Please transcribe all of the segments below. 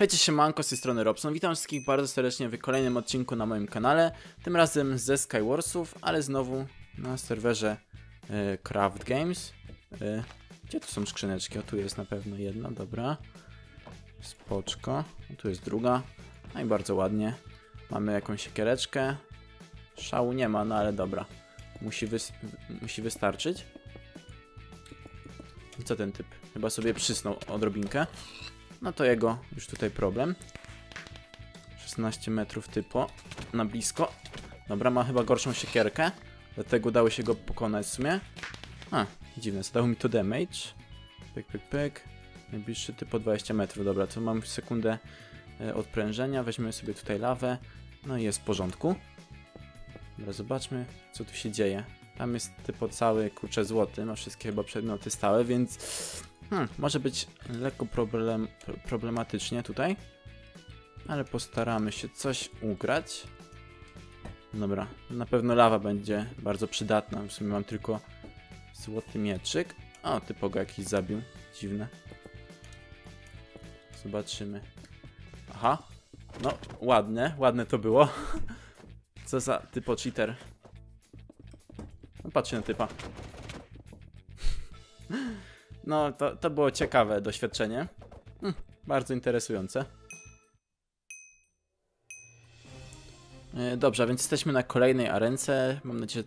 Hejcie siemanko, z tej strony Robson. Witam wszystkich bardzo serdecznie w kolejnym odcinku na moim kanale. Tym razem ze Skywarsów, ale znowu na serwerze e, Craft Games. E, gdzie tu są skrzyneczki? O, tu jest na pewno jedna, dobra. Spoczko. O, tu jest druga. No i bardzo ładnie. Mamy jakąś siekiereczkę. Szału nie ma, no ale dobra. Musi, musi wystarczyć. I co ten typ? Chyba sobie przysnął odrobinkę. No to jego już tutaj problem. 16 metrów typo. Na blisko. Dobra, ma chyba gorszą siekierkę. Dlatego udało się go pokonać w sumie. A, dziwne, zdało mi to damage. Pyk, pyk, pyk. Najbliższy typo 20 metrów. Dobra, to mam sekundę e, odprężenia. Weźmiemy sobie tutaj lawę. No i jest w porządku. Dobra, zobaczmy, co tu się dzieje. Tam jest typo cały, kurczę, złoty. Ma wszystkie chyba przedmioty stałe, więc Hmm, może być lekko problem, problematycznie tutaj. Ale postaramy się coś ugrać. Dobra, na pewno lawa będzie bardzo przydatna. W sumie mam tylko złoty mieczyk. O, typogo jakiś zabił. Dziwne. Zobaczymy. Aha. No, ładne, ładne to było. Co za typo cheater. No, patrzcie na typa. No, to, to było ciekawe doświadczenie. Hm, bardzo interesujące. E, Dobrze, więc jesteśmy na kolejnej arence. Mam nadzieję,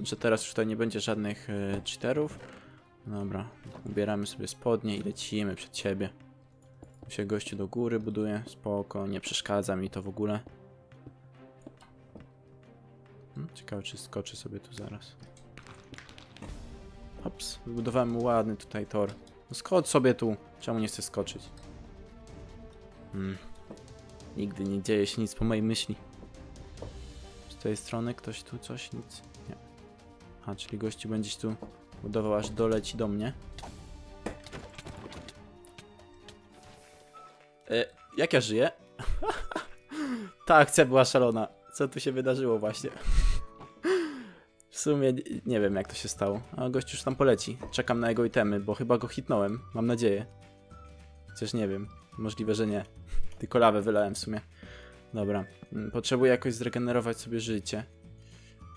że teraz już tutaj nie będzie żadnych e, cheaterów. Dobra, ubieramy sobie spodnie i lecimy przed siebie. Tu się gościu do góry buduje, spoko, nie przeszkadza mi to w ogóle. Hmm, ciekawe, czy skoczy sobie tu zaraz. Ops, wybudowałem ładny tutaj tor. No skocz sobie tu. Czemu nie chcę skoczyć? Hmm. Nigdy nie dzieje się nic po mojej myśli. Z tej strony ktoś tu coś? Nic. Nie. A, czyli gości będziesz tu budował aż doleci do mnie. E, jak ja żyję? Ta akcja była szalona. Co tu się wydarzyło właśnie? Sumie nie wiem jak to się stało, a gość już tam poleci. Czekam na jego itemy, bo chyba go hitnąłem, mam nadzieję. Chociaż nie wiem, możliwe, że nie. Tylko lawę wylałem w sumie. Dobra, mm, potrzebuję jakoś zregenerować sobie życie.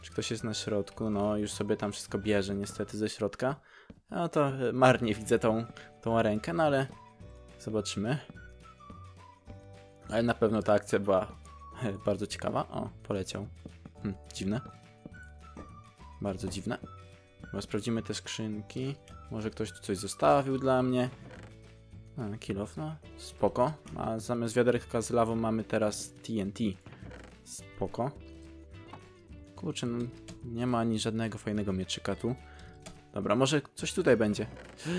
Czy ktoś jest na środku? No, już sobie tam wszystko bierze niestety ze środka. No to e, marnie widzę tą, tą rękę, no ale zobaczymy. Ale na pewno ta akcja była bardzo ciekawa. O, poleciał. Hm, dziwne. Bardzo dziwne. Bo sprawdzimy te skrzynki. Może ktoś tu coś zostawił dla mnie. Off, no. Spoko. A zamiast wiaderka z lawą mamy teraz TNT. Spoko. Kurczę, no, nie ma ani żadnego fajnego mieczyka tu. Dobra, może coś tutaj będzie.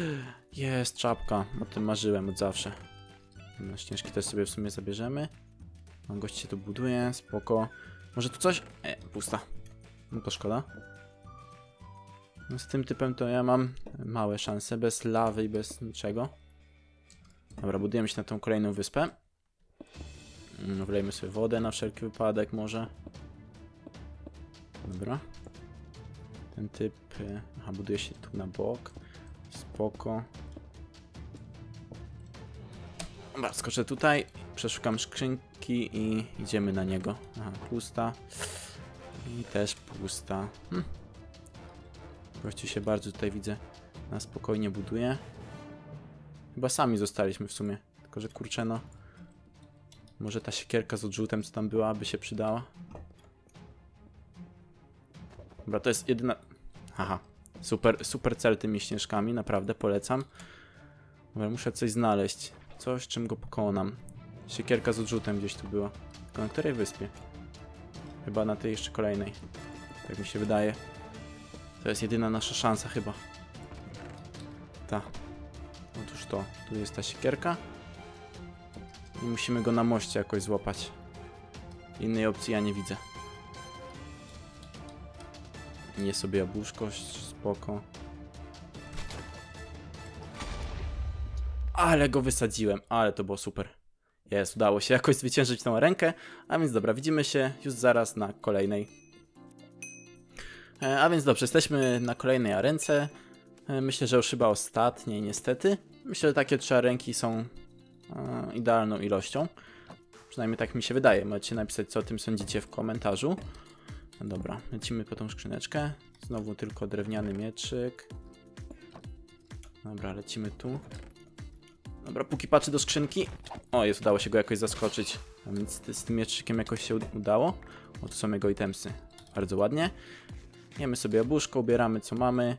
Jest czapka. O tym marzyłem od zawsze. No, ścieżki też sobie w sumie zabierzemy. Mam gość się tu buduje, spoko. Może tu coś? E, pusta. No to szkoda. No z tym typem to ja mam małe szanse, bez lawy i bez niczego. Dobra, budujemy się na tą kolejną wyspę. Mm, Wlejmy sobie wodę na wszelki wypadek może. Dobra. Ten typ... y, Aha, buduje się tu na bok. Spoko. Dobra, skoczę tutaj. Przeszukam skrzynki i idziemy na niego. Aha, pusta. I też pusta. Hm. Gościu się bardzo tutaj widzę na spokojnie buduje. Chyba sami zostaliśmy w sumie. Tylko, że kurczę no. Może ta siekierka z odrzutem, co tam była, by się przydała. Dobra, to jest jedyna... Haha. Super, super cel tymi śnieżkami, naprawdę polecam. Dobra, muszę coś znaleźć. Coś, czym go pokonam. Siekierka z odrzutem gdzieś tu była. Tylko na której wyspie? Chyba na tej jeszcze kolejnej. Tak mi się wydaje. To jest jedyna nasza szansa chyba. Ta. Otóż to. Tu jest ta siekierka. I musimy go na moście jakoś złapać. Innej opcji ja nie widzę. Nie sobie jabłuszko, spoko. Ale go wysadziłem, ale to było super. Jest, udało się jakoś zwyciężyć tą rękę. A więc dobra, widzimy się już zaraz na kolejnej A więc dobrze, jesteśmy na kolejnej arence. E, Myślę, że już chyba ostatniej niestety. Myślę, że takie trzy arenki są e, idealną ilością. Przynajmniej tak mi się wydaje. Możecie napisać, co o tym sądzicie w komentarzu. No dobra, lecimy po tą skrzyneczkę. Znowu tylko drewniany mieczyk. Dobra, lecimy tu. Dobra, póki patrzę do skrzynki. O, jest, udało się go jakoś zaskoczyć. A więc z tym mieczykiem jakoś się ud- udało. O, tu są jego itemsy. Bardzo ładnie. Jemy sobie jabłuszko, ubieramy co mamy.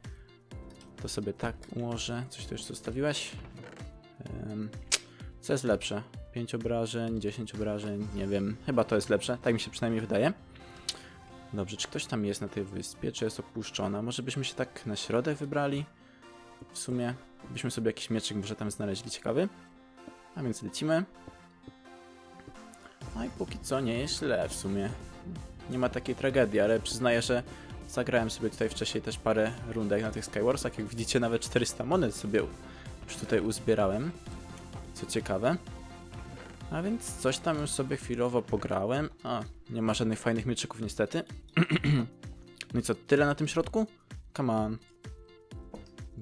To sobie tak ułożę. Coś tu jeszcze zostawiłeś? Co jest lepsze? 5 obrażeń, 10 obrażeń, nie wiem. Chyba to jest lepsze, tak mi się przynajmniej wydaje. Dobrze, czy ktoś tam jest na tej wyspie, czy jest opuszczona? Może byśmy się tak na środek wybrali? W sumie byśmy sobie jakiś mieczyk może tam znaleźli ciekawy. A więc lecimy. No i póki co nie jest źle w sumie. Nie ma takiej tragedii, ale przyznaję, że zagrałem sobie tutaj wcześniej też parę rundek na tych Skywarsach. Jak widzicie, nawet 400 monet sobie już tutaj uzbierałem. Co ciekawe. A więc coś tam już sobie chwilowo pograłem. A, nie ma żadnych fajnych mieczyków niestety. no i co, tyle na tym środku? Come on.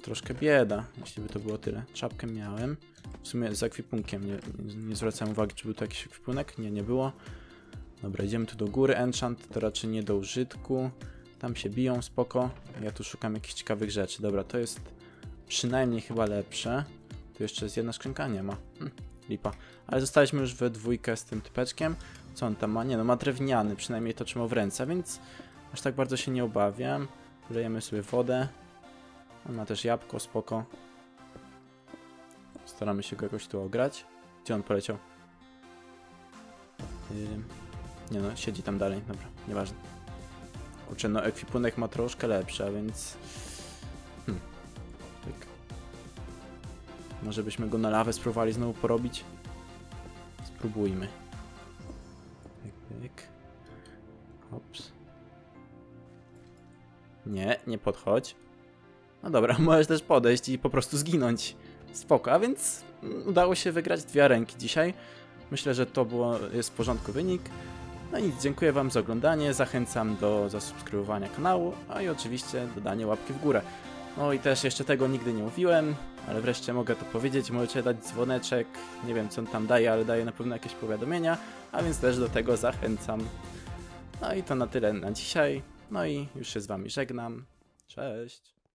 Troszkę bieda, jeśli by to było tyle. Czapkę miałem. W sumie z ekwipunkiem nie, nie, zwracałem uwagi, czy był to jakiś ekwipunek. Nie, nie było. Dobra, idziemy tu do góry. Enchant to raczej nie do użytku. Tam się biją, spoko. Ja tu szukam jakichś ciekawych rzeczy. Dobra, to jest przynajmniej chyba lepsze. Tu jeszcze jest jedna skrzynka, nie ma. Hm, lipa. Ale zostaliśmy już we dwójkę z tym typeczkiem. Co on tam ma? Nie no, ma drewniany, przynajmniej to trzymał w ręce, więc aż tak bardzo się nie obawiam. Wlejemy sobie wodę. On ma też jabłko, spoko. Staramy się go jakoś tu ograć. Gdzie on poleciał? Ym, nie no, siedzi tam dalej, dobra, nieważne. Kurczę, no ekwipunek ma troszkę lepszy, a więc... Hmm. Pyk. Może byśmy go na lawę spróbowali znowu porobić? Spróbujmy. Pyk. Hops. Nie, nie podchodź. No dobra, możesz też podejść i po prostu zginąć. Spoko, a więc udało się wygrać dwie ręki dzisiaj. Myślę, że to było, jest w porządku wynik. No i dziękuję Wam za oglądanie, zachęcam do zasubskrybowania kanału, a i oczywiście dodanie łapki w górę. No i też jeszcze tego nigdy nie mówiłem, ale wreszcie mogę to powiedzieć, możecie dać dzwoneczek, nie wiem co on tam daje, ale daje na pewno jakieś powiadomienia, a więc też do tego zachęcam. No i to na tyle na dzisiaj, no i już się z Wami żegnam, cześć!